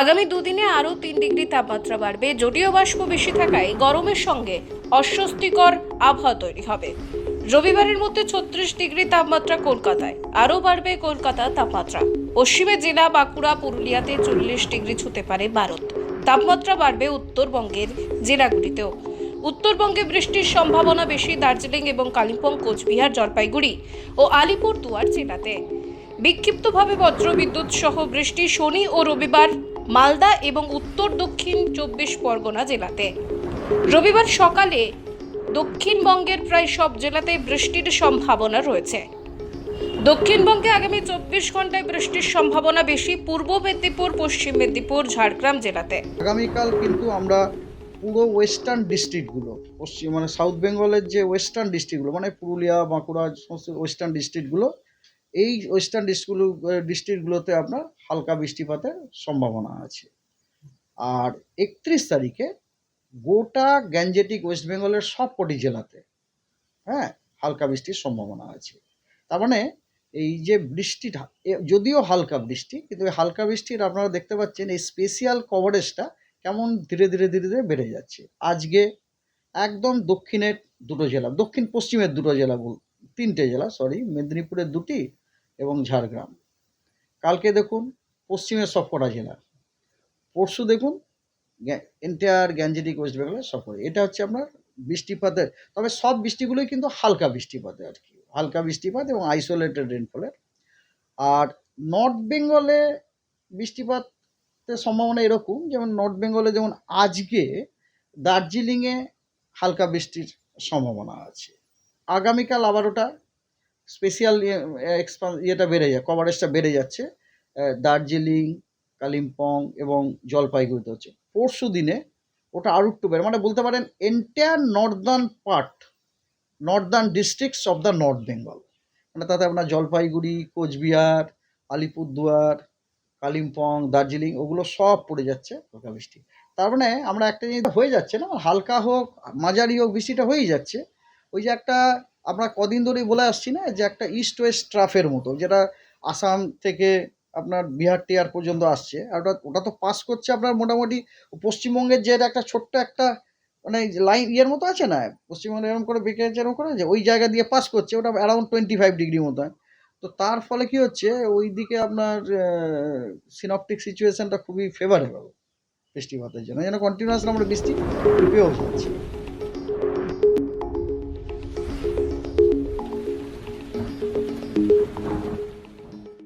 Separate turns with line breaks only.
আগামী দুদিনে আরও তিন ডিগ্রি তাপমাত্রা বাড়বে। জলীয় বাষ্প বেশি থাকায় গরমের সঙ্গে অস্বস্তিকর আবহাওয়া তৈরি হবে। রবিবারের মধ্যে ছত্রিশ ডিগ্রি তাপমাত্রা কলকাতায়। আরও বাড়বে কলকাতা তাপমাত্রা। পশ্চিমে জেলা বাঁকুড়া, পুরুলিয়াতে চল্লিশ ডিগ্রি ছুতে পারে ভারত তাপমাত্রা বাড়বে উত্তরবঙ্গের জেলাগুলিতেও। উত্তরবঙ্গে বৃষ্টির সম্ভাবনা বেশি দার্জিলিং এবং কালিম্পং, কোচবিহার, জলপাইগুড়ি ও আলিপুরদুয়ার জেলাতে। বিক্ষিপ্তভাবে বজ্রবিদ্যুৎ সহ বৃষ্টি শনি ও রবিবার মালদা এবং উত্তর দক্ষিণ চব্বিশ পরগনা জেলাতে। রবিবার সকালে দক্ষিণবঙ্গের প্রায় সব জেলাতেই বৃষ্টির সম্ভাবনা রয়েছে। দক্ষিণবঙ্গে আগামী চব্বিশ ঘন্টায় বৃষ্টির সম্ভাবনা বেশি, পূর্ব মেদিনীপুর, পশ্চিম মেদিনীপুর, ঝাড়গ্রাম জেলাতে।
আগামীকাল কিন্তু আমরা পুরো ওয়েস্টার্ন ডিস্ট্রিক্টগুলো, পশ্চিম মানে সাউথ বেঙ্গলের যে ওয়েস্টার্ন ডিস্ট্রিক্টগুলো মানে পুরুলিয়া, বাঁকুড়া, সমস্ত ওয়েস্টার্ন ডিস্ট্রিক্টগুলো এই ওয়েস্টার্ন ডিস্ট্রিক্টগুলো ডিস্ট্রিক্টগুলোতে আপনার হালকা বৃষ্টিপাতের সম্ভাবনা আছে। আর একত্রিশ তারিখে গোটা গ্যাঞ্জেটিক ওয়েস্ট বেঙ্গলের সব কটি জেলাতে হ্যাঁ হালকা বৃষ্টির সম্ভাবনা আছে। তার মানে এই যে বৃষ্টিটা যদিও হালকা বৃষ্টি, কিন্তু হালকা বৃষ্টির আপনারা দেখতে পাচ্ছেন এই স্পেশিয়াল কভারেজটা কেমন ধীরে ধীরে ধীরে ধীরে বেড়ে যাচ্ছে। আজকে একদম দক্ষিণের দুটো জেলা দক্ষিণ পশ্চিমের দুটো জেলা বল, তিনটে জেলা সরি মেদিনীপুরের দুটি এবং ঝাড়গ্রাম। কালকে দেখুন পশ্চিমের সবকটা জেলা পরশু দেখুন এন্টায়ার গ্যাঞ্জেটিক ওয়েস্ট বেঙ্গলের সফরে। এটা হচ্ছে আপনার বৃষ্টিপাতের, তবে সব বৃষ্টিগুলোই কিন্তু হালকা বৃষ্টিপাতে আর কি। হালকা বৃষ্টিপাত এবং আইসোলেটেড রেনফলের আর নর্থ বেঙ্গলে বৃষ্টিপাতের সম্ভাবনা এরকম, যেমন নর্থ বেঙ্গলে যেমন আজকে দার্জিলিংয়ে হালকা বৃষ্টির সম্ভাবনা আছে। আগামীকাল আবার ওটা স্পেশাল ইয়েটা বেড়ে যায় কভারেজটা বেড়ে যাচ্ছে। দার্জিলিং, কালিম্পং এবং জলপাইগুড়িতে হচ্ছে। পরশু দিনে ওটা আরও একটু বেড়ে মানে বলতে পারেন entire northern part northern districts of the north Bengal মানে তাতে আপনার জলপাইগুড়ি, কোচবিহার, আলিপুরদুয়ার, কালিম্পং, দার্জিলিং, ওগুলো সব পড়ে যাচ্ছে হালকা বৃষ্টি তার মানে আমরা একটা জিনিস হয়ে যাচ্ছে না, হালকা হোক, মাঝারি হোক বৃষ্টিটা হয়েই যাচ্ছে। ওই যে একটা আমরা কদিন ধরেই বলে আসছি না যে একটা ইস্ট ওয়েস্ট ট্রাফের মতো, যেটা আসাম থেকে আপনার বিহার টিয়ার পর্যন্ত আসছে। আর ওটা ওটা তো পাস করছে আপনার মোটামুটি পশ্চিমবঙ্গের যে একটা ছোট্ট একটা মানে লাইন ইয়ের মতো আছে না? পশ্চিমবঙ্গে এরকম করে বেঁকে এরকম করে যে ওই জায়গা দিয়ে পাস করছে, ওটা অ্যারাউন্ড টোয়েন্টি ফাইভ ডিগ্রি মতো। তো তার ফলে কি হচ্ছে ওই দিকে আপনার সিনপটিক সিচুয়েশনটা খুবই ফেভারেবল বৃষ্টিপাতের জন্য। যেন কন্টিনিউয়াস আমরা বৃষ্টি পেয়েও যাচ্ছি